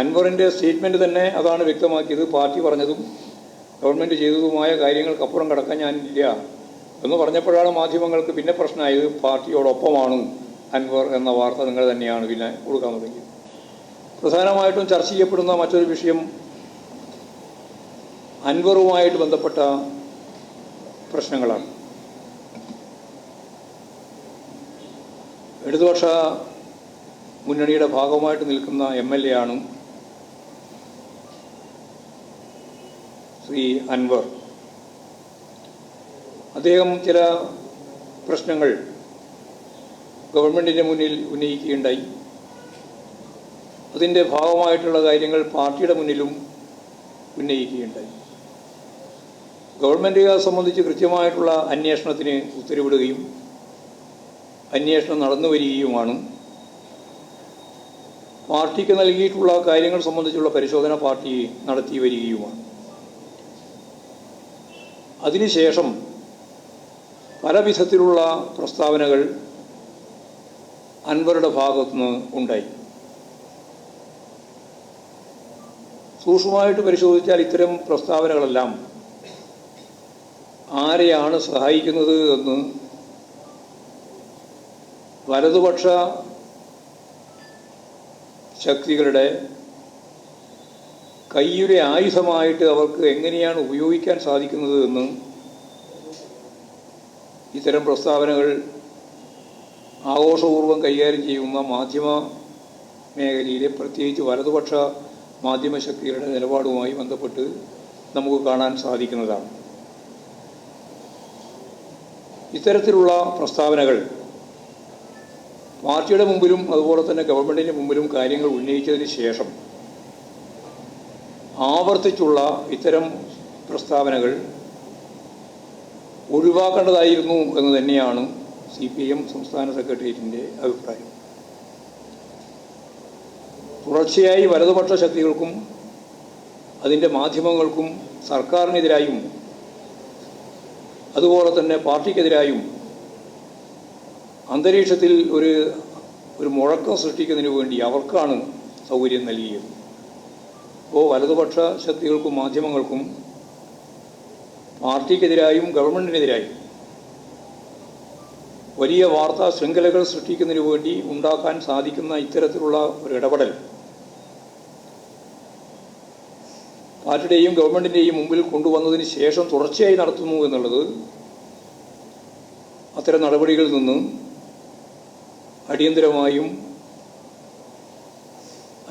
അൻവറിന്റെ സ്റ്റേറ്റ്മെന്റ് തന്നെ അതാണ് വ്യക്തമാക്കിയത്. പാർട്ടി പറഞ്ഞതും ഗവൺമെന്റ് ചെയ്തതുമായ കാര്യങ്ങൾക്കപ്പുറം കടക്കാൻ ഞാനില്ല എന്ന് പറഞ്ഞപ്പോഴാണ് മാധ്യമങ്ങൾക്ക് പിന്നെ പ്രശ്നമായത്. പാർട്ടിയോടൊപ്പമാണ് അൻവർ എന്ന വാർത്ത നിങ്ങൾ തന്നെയാണ് പിന്നെ കൊടുക്കാൻ തുടങ്ങിയത്. പ്രധാനമായിട്ടും ചർച്ച ചെയ്യപ്പെടുന്ന മറ്റൊരു വിഷയം അൻവറുമായിട്ട് ബന്ധപ്പെട്ട പ്രശ്നങ്ങളാണ്. ഇടതുപക്ഷ മുന്നണിയുടെ ഭാഗമായിട്ട് നിൽക്കുന്ന എം എൽ എ ആണ് ശ്രീ അൻവർ. അദ്ദേഹം ചില പ്രശ്നങ്ങൾ ഗവൺമെന്റിന്റെ മുന്നിൽ ഉന്നയിക്കുകയുണ്ടായി. അതിന്റെ ഭാഗമായിട്ടുള്ള കാര്യങ്ങൾ പാർട്ടിയുടെ മുന്നിലും ഉന്നയിക്കുകയുണ്ടായി. ഗവൺമെന്റുകാരെ സംബന്ധിച്ച് കൃത്യമായിട്ടുള്ള അന്വേഷണത്തിന് ഉത്തരവിടുകയും അന്വേഷണം നടന്നു വരികയുമാണ്. പാർട്ടിക്ക് നൽകിയിട്ടുള്ള കാര്യങ്ങൾ സംബന്ധിച്ചുള്ള പരിശോധന പാർട്ടി നടത്തി വരികയുമാണ്. അതിനുശേഷം പല വിധത്തിലുള്ള പ്രസ്താവനകൾ അൻവറുടെ ഭാഗത്തുനിന്ന് ഉണ്ടായി. സൂക്ഷ്മമായിട്ട് പരിശോധിച്ചാൽ ഇത്തരം പ്രസ്താവനകളെല്ലാം ആരെയാണ് സഹായിക്കുന്നത് എന്ന് വലതുപക്ഷ ശക്തികളുടെ കയ്യിലെ ആയുധമായിട്ട് അവർക്ക് എങ്ങനെയാണ് ഉപയോഗിക്കാൻ സാധിക്കുന്നത് എന്ന് ഇത്തരം പ്രസ്താവനകൾ ആഘോഷപൂർവം കൈകാര്യം ചെയ്യുന്ന മാധ്യമ മേഖലയിലെ പ്രത്യേകിച്ച് വലതുപക്ഷ മാധ്യമ ശക്തികളുടെ നിലപാടുമായി ബന്ധപ്പെട്ട് നമുക്ക് കാണാൻ സാധിക്കുന്നതാണ്. ഇത്തരത്തിലുള്ള പ്രസ്താവനകൾ പാർട്ടിയുടെ മുമ്പിലും അതുപോലെ തന്നെ ഗവൺമെന്റിന്റെ മുമ്പിലും കാര്യങ്ങൾ ഉന്നയിച്ചതിന് ശേഷം ആവർത്തിച്ചുള്ള ഇത്തരം പ്രസ്താവനകൾ ഒഴിവാക്കേണ്ടതായിരുന്നു എന്ന് തന്നെയാണ് സി പി എം സംസ്ഥാന സെക്രട്ടേറിയറ്റിന്റെ അഭിപ്രായം. തുടർച്ചയായി വലതുപക്ഷ ശക്തികൾക്കും അതിന്റെ മാധ്യമങ്ങൾക്കും സർക്കാരിനെതിരായും അതുപോലെ തന്നെ പാർട്ടിക്കെതിരായും അന്തരീക്ഷത്തിൽ ഒരു ഒരു മുഴക്കം സൃഷ്ടിക്കുന്നതിന് വേണ്ടി അവർക്കാണ് സൗകര്യം നൽകിയത്. അപ്പോൾ വലതുപക്ഷ ശക്തികൾക്കും മാധ്യമങ്ങൾക്കും പാർട്ടിക്കെതിരായും ഗവൺമെന്റിനെതിരായും വലിയ വാർത്താ ശൃംഖലകൾ സൃഷ്ടിക്കുന്നതിനു വേണ്ടി ഉണ്ടാക്കാൻ സാധിക്കുന്ന ഇത്തരത്തിലുള്ള ഒരു ഇടപെടൽ. പാർട്ടിയുടെയും ഗവൺമെന്റിന്റെയും മുമ്പിൽ കൊണ്ടുവന്നതിന് ശേഷം തുടർച്ചയായി നടത്തുന്നു എന്നുള്ളത് അത്തരം നടപടികളിൽ നിന്ന് അടിയന്തരമായും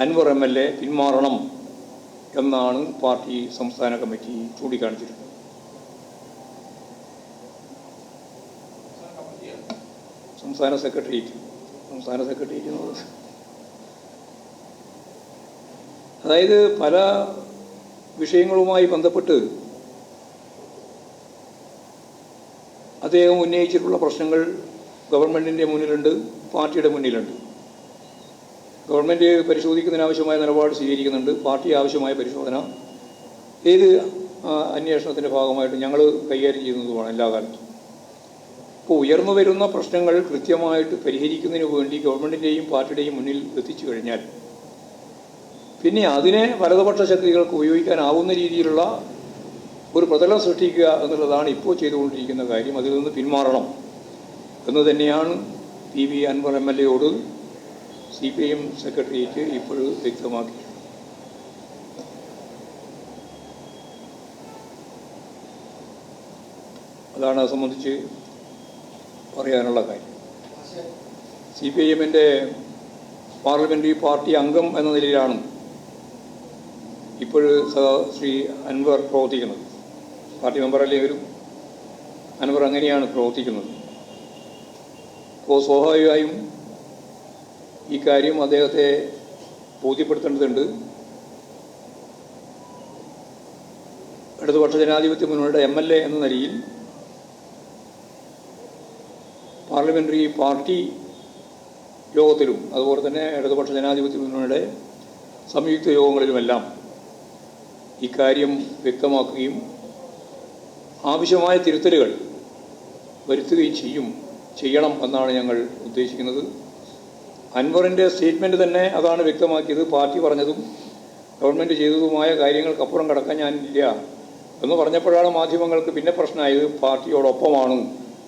അൻവർ എം എൽ എ പിന്മാറണം. എന്നാണ് പാർട്ടി സംസ്ഥാന കമ്മിറ്റി ചൂണ്ടിക്കാണിച്ചിരുന്നത് സംസ്ഥാന സെക്രട്ടേറിയറ്റ് സംസ്ഥാന സെക്രട്ടേറിയറ്റ് അതായത് പല വിഷയങ്ങളുമായി ബന്ധപ്പെട്ട് അദ്ദേഹം ഉന്നയിച്ചിട്ടുള്ള പ്രശ്നങ്ങൾ ഗവൺമെന്റിന്റെ മുന്നിലുണ്ട് പാർട്ടിയുടെ മുന്നിലുണ്ട്. ഗവൺമെന്റ് പരിശോധിക്കുന്നതിനാവശ്യമായ നിലപാട് സ്വീകരിക്കുന്നുണ്ട്. പാർട്ടി ആവശ്യമായ പരിശോധന. ഏത് അന്വേഷണത്തിന്റെ ഭാഗമായിട്ട് ഞങ്ങൾ കൈകാര്യം ചെയ്യുന്നതുമാണ് എല്ലാ കാലത്തും. ഇപ്പോൾ ഉയർന്നു വരുന്ന പ്രശ്നങ്ങൾ കൃത്യമായിട്ട് പരിഹരിക്കുന്നതിന് വേണ്ടി ഗവൺമെന്റിന്റെയും പാർട്ടിയുടെയും മുന്നിൽ എത്തിച്ചു കഴിഞ്ഞാൽ പിന്നെ അതിനെ വലതുപക്ഷ ശക്തികൾക്ക് ഉപയോഗിക്കാനാവുന്ന രീതിയിലുള്ള ഒരു പ്രതലം സൃഷ്ടിക്കുക എന്നുള്ളതാണ് ഇപ്പോൾ ചെയ്തുകൊണ്ടിരിക്കുന്ന കാര്യം. അതിൽ നിന്ന് പിന്മാറണം എന്ന് തന്നെയാണ് P V Anvar M L എയോട് C P M secretariat ഇപ്പോൾ വ്യക്തമാക്കി. അതാണ് അത് സംബന്ധിച്ച് പറയാനുള്ള കാര്യം. സി പി ഐ എമ്മിന്റെ പാർലമെന്ററി പാർട്ടി അംഗം എന്ന നിലയിലാണ് ഇപ്പോൾ ശ്രീ അൻവർ പ്രവർത്തിക്കുന്നത്. പാർട്ടി മെമ്പറല്ലേ വരും അൻവർ അങ്ങനെയാണ് പ്രവർത്തിക്കുന്നത്. അപ്പോൾ സ്വാഭാവികമായും ഈ കാര്യം അദ്ദേഹത്തെ ബോധ്യപ്പെടുത്തേണ്ടതുണ്ട്. ഇടതുപക്ഷ ജനാധിപത്യ മുന്നണിയുടെ എം എൽ എ എന്ന നിലയിൽ പാർലമെന്ററി പാർട്ടി യോഗത്തിലും അതുപോലെ തന്നെ ഇടതുപക്ഷ ജനാധിപത്യ മുന്നണിയുടെ സംയുക്ത യോഗങ്ങളിലുമെല്ലാം ഇക്കാര്യം വ്യക്തമാക്കുകയും ആവശ്യമായ തിരുത്തലുകൾ വരുത്തുകയും ചെയ്യും ചെയ്യണം എന്നാണ് ഞങ്ങൾ ഉദ്ദേശിക്കുന്നത്. അൻവറിന്റെ സ്റ്റേറ്റ്മെന്റ് തന്നെ അതാണ് വ്യക്തമാക്കിയത്. പാർട്ടി പറഞ്ഞതും ഗവൺമെന്റ് ചെയ്തതുമായ കാര്യങ്ങൾക്കപ്പുറം കടക്കാൻ ഞാനില്ല എന്ന് പറഞ്ഞപ്പോഴാണ് മാധ്യമങ്ങൾക്ക് പിന്നെ പ്രശ്നമായത്. പാർട്ടിയോടൊപ്പമാണ്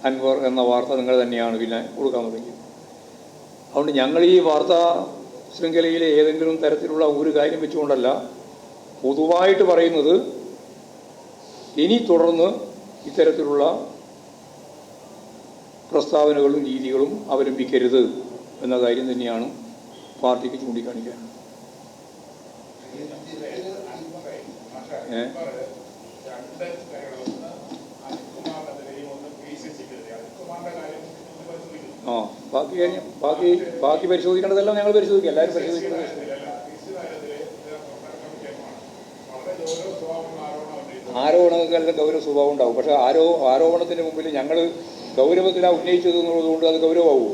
അൻവർ എന്ന വാർത്ത നിങ്ങൾ തന്നെയാണ് പിന്നെ കൊടുക്കാൻ തുടങ്ങിയത്. അതുകൊണ്ട് ഞങ്ങൾ ഈ വാർത്താ ശൃംഖലയിലെ ഏതെങ്കിലും തരത്തിലുള്ള ഒരു കാര്യം വെച്ചുകൊണ്ടല്ല പൊതുവായിട്ട് പറയുന്നത് ഇനി തുടർന്ന് ഇത്തരത്തിലുള്ള പ്രസ്താവനകളും രീതികളും അവലംബിക്കരുത്. എന്ന കാര്യം തന്നെയാണ് പാർട്ടിക്ക് ചൂണ്ടിക്കാണിക്കാൻ ആ ബാക്കി കാര്യം ബാക്കി ബാക്കി പരിശോധിക്കേണ്ടതെല്ലാം ഞങ്ങൾ പരിശോധിക്കുക എല്ലാവരും പരിശോധിക്കേണ്ടത് കാര്യത്തിലല്ല പി സി കാര്യത്തിൽ ഇത് പുറത്തിറക്കാൻ വിഷയമാണ് വളരെ ഗൗരവ സ്വഭാവമുള്ള ആരോപണം ആരോപണങ്ങൾക്ക് ഗൗരവ സ്വഭാവം ഉണ്ടാവും. പക്ഷേ ആരോ ആരോപണത്തിന് മുമ്പിൽ ഞങ്ങൾ ഗൗരവത്തിലാണ് ഉന്നയിച്ചത് എന്നുള്ളതുകൊണ്ട് അത് ഗൗരവമാവുമോ?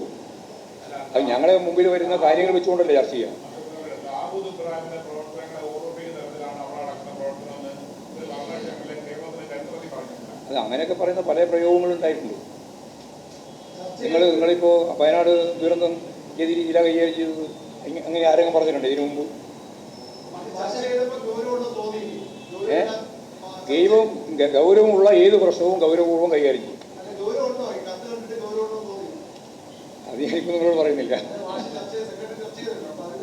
അത് ഞങ്ങളെ മുമ്പിൽ വരുന്ന കാര്യങ്ങൾ വെച്ചുകൊണ്ടല്ലേ ചർച്ച ചെയ്യാം അത് അങ്ങനെയൊക്കെ പറയുന്ന പല പ്രയോഗങ്ങളുണ്ടായിട്ടുണ്ട് നിങ്ങൾ നിങ്ങളിപ്പോൾ വയനാട് ദുരന്തം ഏത് രീതിയിലാണ് കൈകാര്യം ചെയ്തത്? അങ്ങനെ ആരെങ്കിലും പറഞ്ഞിട്ടുണ്ട് ഇതിനു മുമ്പ്? ഗൈവം ഗൗരവമുള്ള ഏത് പ്രശ്നവും ഗൗരവപൂർവം കൈകാര്യം ചെയ്യും. അത് ഞാനിപ്പോൾ നിങ്ങളോട് പറയുന്നില്ല.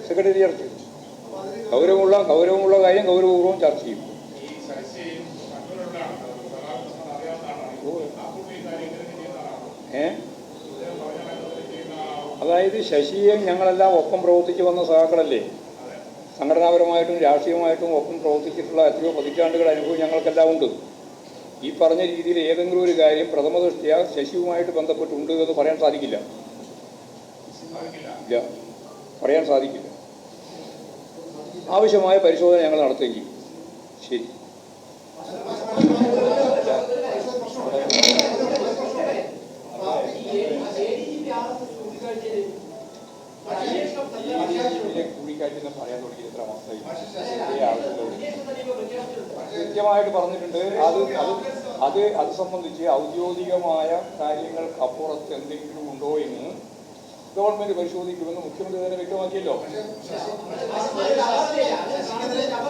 സെക്രട്ടറി ചർച്ച ചെയ്തു ഗൗരവമുള്ള ഗൗരവമുള്ള കാര്യം ഗൗരവപൂർവം ചർച്ച ചെയ്യും. അതായത് ശശിയെ ഞങ്ങളെല്ലാം ഒപ്പം പ്രവർത്തിച്ചു വന്ന സഹാക്കളല്ലേ സംഘടനാപരമായിട്ടും രാഷ്ട്രീയമായിട്ടും ഒപ്പം പ്രവർത്തിച്ചിട്ടുള്ള എത്രയോ പതിറ്റാണ്ടുകൾ അനുഭവം ഞങ്ങൾക്കെല്ലാം ഉണ്ട്. ഈ പറഞ്ഞ രീതിയിൽ ഏതെങ്കിലും ഒരു കാര്യം പ്രഥമ ദൃഷ്ടിയ ശശിയുമായിട്ട് ബന്ധപ്പെട്ടുണ്ട് എന്ന് പറയാൻ സാധിക്കില്ല. ഇല്ല. പറയാൻ സാധിക്കില്ല. ആവശ്യമായ പരിശോധന ഞങ്ങൾ നടത്തുകയും ശരി. പറയാൻ കൃത്യമായിട്ട് പറഞ്ഞിട്ടുണ്ട്. അത് അത് അത് അത് സംബന്ധിച്ച് ഔദ്യോഗികമായ കാര്യങ്ങൾക്ക് അപ്പുറത്ത് എന്തെങ്കിലും ഉണ്ടോ എന്ന് ഗവൺമെന്റ് പരിശോധിക്കുമെന്ന് മുഖ്യമന്ത്രി തന്നെ വ്യക്തമാക്കിയല്ലോ.